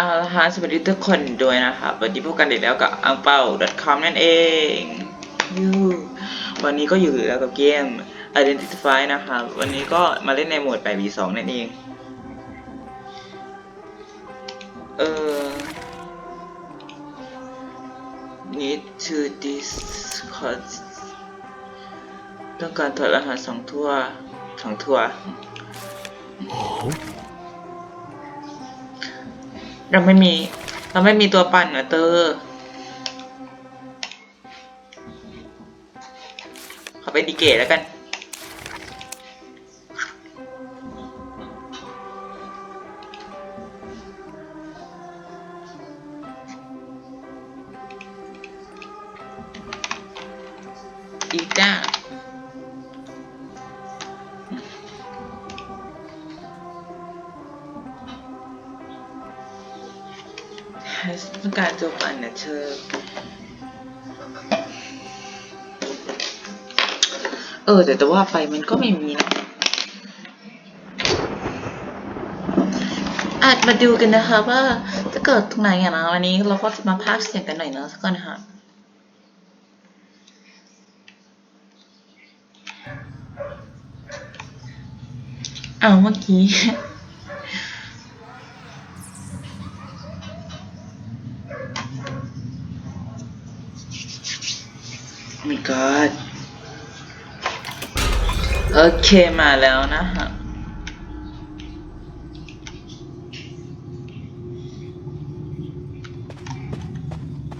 เอาละฮะสวัสดีทุกคนด้วยนะครับวันนี้พบกันอีกแล้วกับอังเปา .com นั่นเองยูวันนี้ก็อยู่แล้วกับเกม Identify นะครับวันนี้ก็มาเล่นในโหมด 8v2 นั่นเอง เออ need to discuss ต้องการถอดรหัสสองทั่วสองทั่ว เราไม่มี เราไม่มีตัวปั่นนะเตอร์ขอไปดีเกตแล้วกัน การตัวปั่นนะเธอ เออ แต่แต่ว่าไฟมันก็ไม่มีนะอาจมาดูกันนะคะว่าจะเกิดตรงไหนอะนะวันนี้เราก็จะมาพากเสียงกันหน่อยเนอะสักก่อนนะคะเอาวเมื่อกี้ โอเคมาแล้วนะฮะ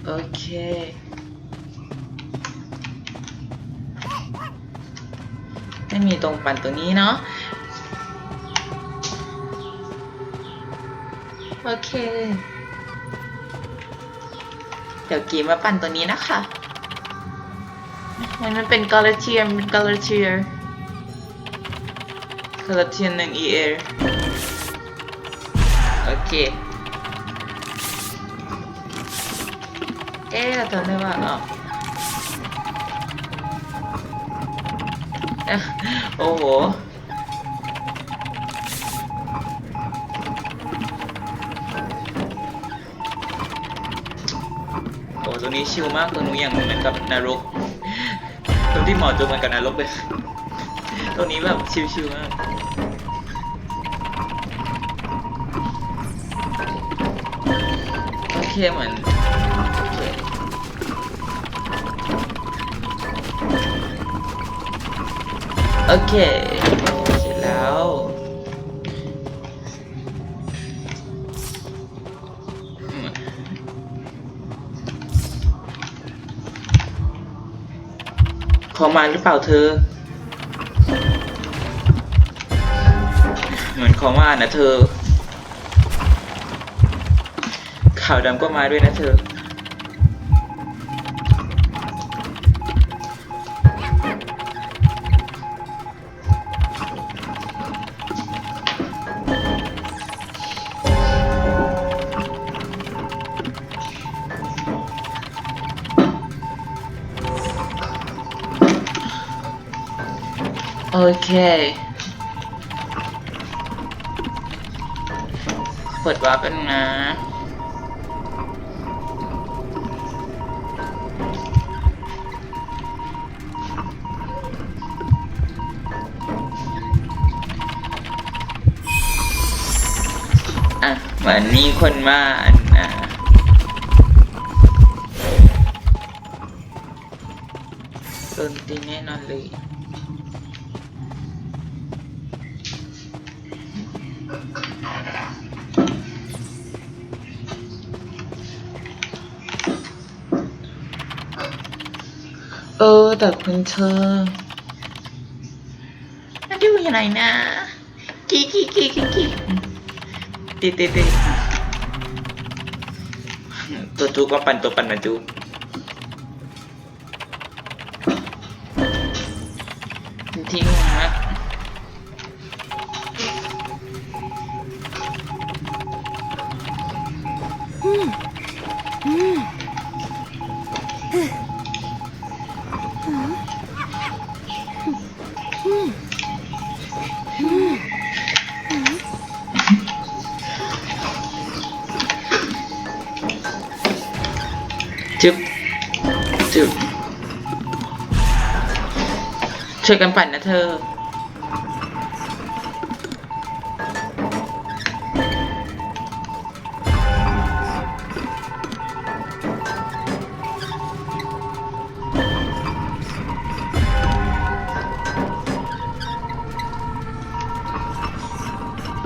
โอเคไม่มีตรงปั่นตัวนี้เนาะโอเค เดี๋ยวกีมาปั่นตัวนี้นะคะมันมันเป็นกาลาเทียมเป็นกาลาเทียกาลาเทียหนึ่ง EA โอเค เอ๊ะเราจำได้ว่าอ๋อเอ๊ะโอ้โหโอ้ตัวนี้ชิลมากตัวนี้อย่างเหมือนกับนรกตัวที่หมาะตัวเหมือนกับนรกเลย ตัวนี้แบบชิลๆมากโอเคเหมือนโอเคโอเคเสร็จแล้วขอมาหรือเปล่าเธอ เหมือนขอมานะเธอ ขาวดำก็มาด้วยนะเธอโปิดวาร์ปเป็นนะอะเหมือนมีคนมาอันนะโดนตีแน่นอนเลย เออ แต่คุณเธอ มาดูยังไงนะกีกีกีกีกีตีตีตีตัวจูก็ปั่นตัวปั่นมาจูทิ้งมา จึ๊บจึ๊บช่วยกันปั่นนะเธอ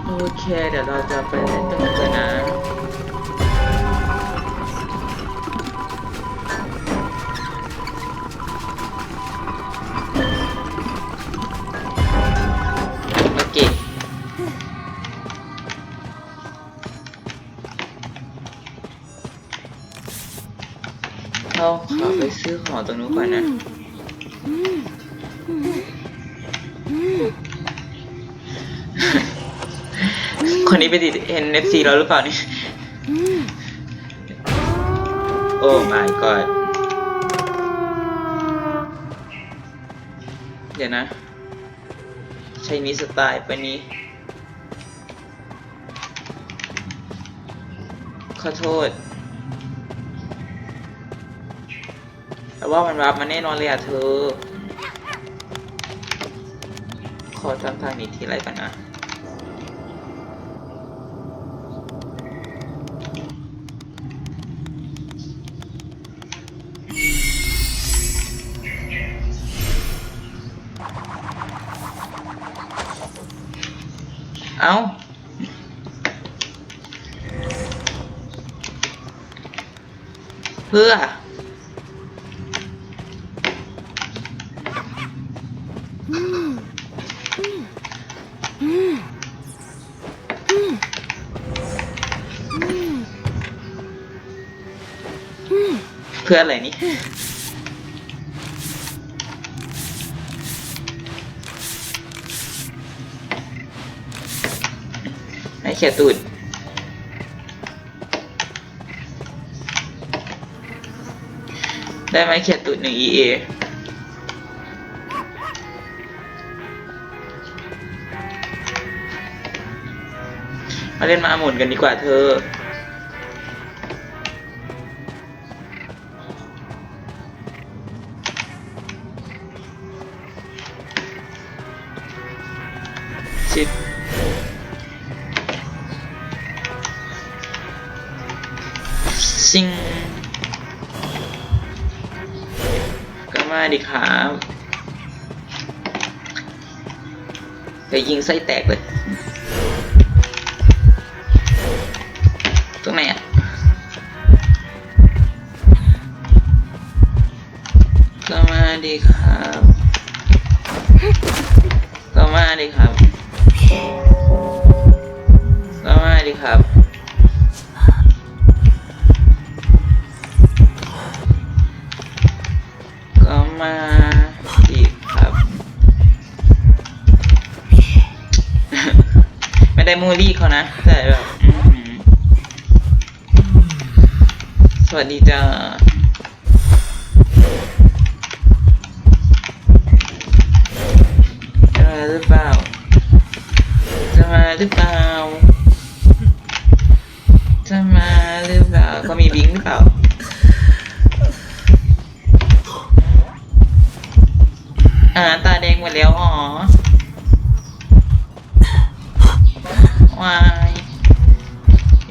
โอเค เดี๋ยวเราจะไปเล่นตรงนี้กันนะ เราขอไปซื้อของตรงนู้นก่อนนะคนนี้ไปติด NFC เราหรือเปล่านี่โอ้ my god เดี๋ยวนะ ใช้นี้สไตล์ปะนี้ ขอโทษ แต่ว่ามันรับมาแน่นอนเลยอะเธอ ขอทำทางนี้ทีไรกันนะเอาเพื่อ เพื่ออะไรนี่ไอ้เขียตูดได้ไหมเขียตูดหนึ่ง EA มาเล่นมาหมุนกันดีกว่าเธอ ซิงก็มาดิครับจะยิงไส้แตกเลยตรงไหนอะก็มาดิครับ ม่ได้มูลี่เขานะ แต่แบบอื้อหือสวัสดีจ้าจะมาหรือเปล่า จะมาหรือเปล่า จะมาหรือเปล่าเขามีบิงหรือเปล่า อ่าตาแดงหมดแล้วอ๋อ วาย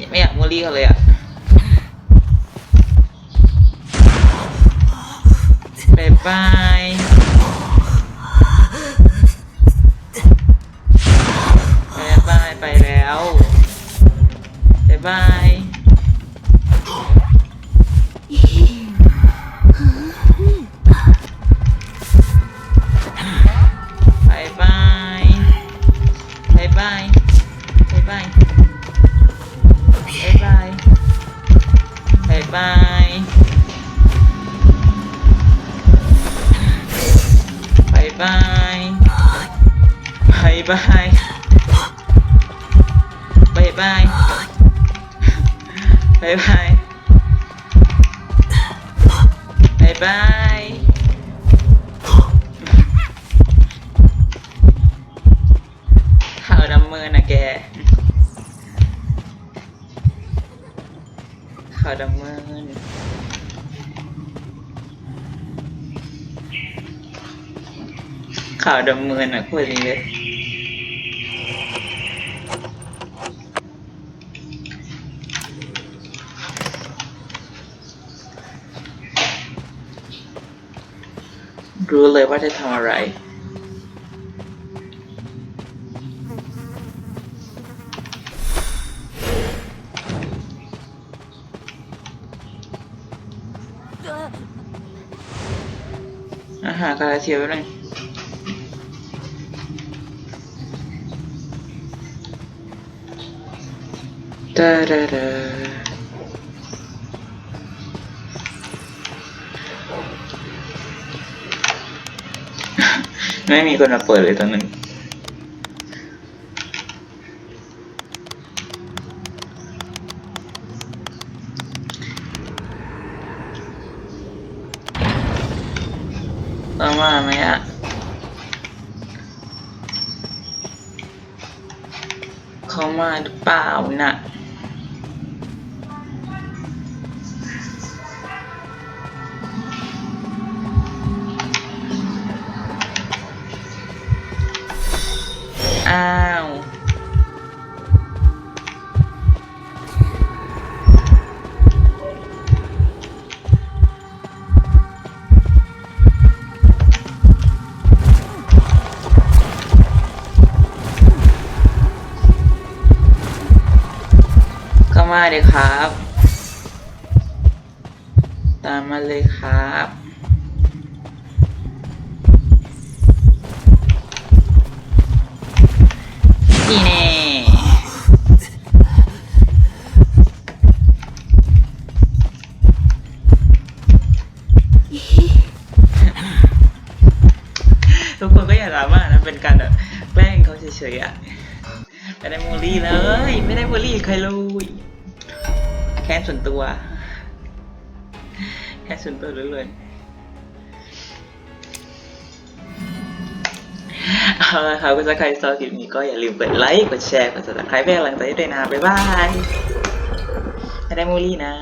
ไม่อยากมูลี่เขาเลยอะ บายบายบายบายเข่าดำมือนะแกเข่าดำมือข่าวดำเมินอะพูดีเลย รู้เลยว่าจะทำอะไร อาหารกระเทียมไปบนึงดาดาดา ไม่มีคนมาเปิดเลยตอนนั้นต้องมาไหมอะเขามาหรือเปล่านะ่ะ อ้าวมาเลยครับ ตามมาเลยครับ นี่แน่ทุกคนก็อย่าดราม่านะเป็นการแบบแกล้งเขาเฉยๆอะไม่ได้บูลลี่เลย ไม่ได้บูลลี่ใครเลยแค่ส่วนตัว แค่ส่วนตัวเลยๆ เอาละครับก็จะใครชอบคลิปนี้ก็อย่าลืมกดไลค์ กดแชร์ กดติดตามให้เป็นกำลังใจด้วยนะ บ๊ายบายไม่ได้มูลลี่นะ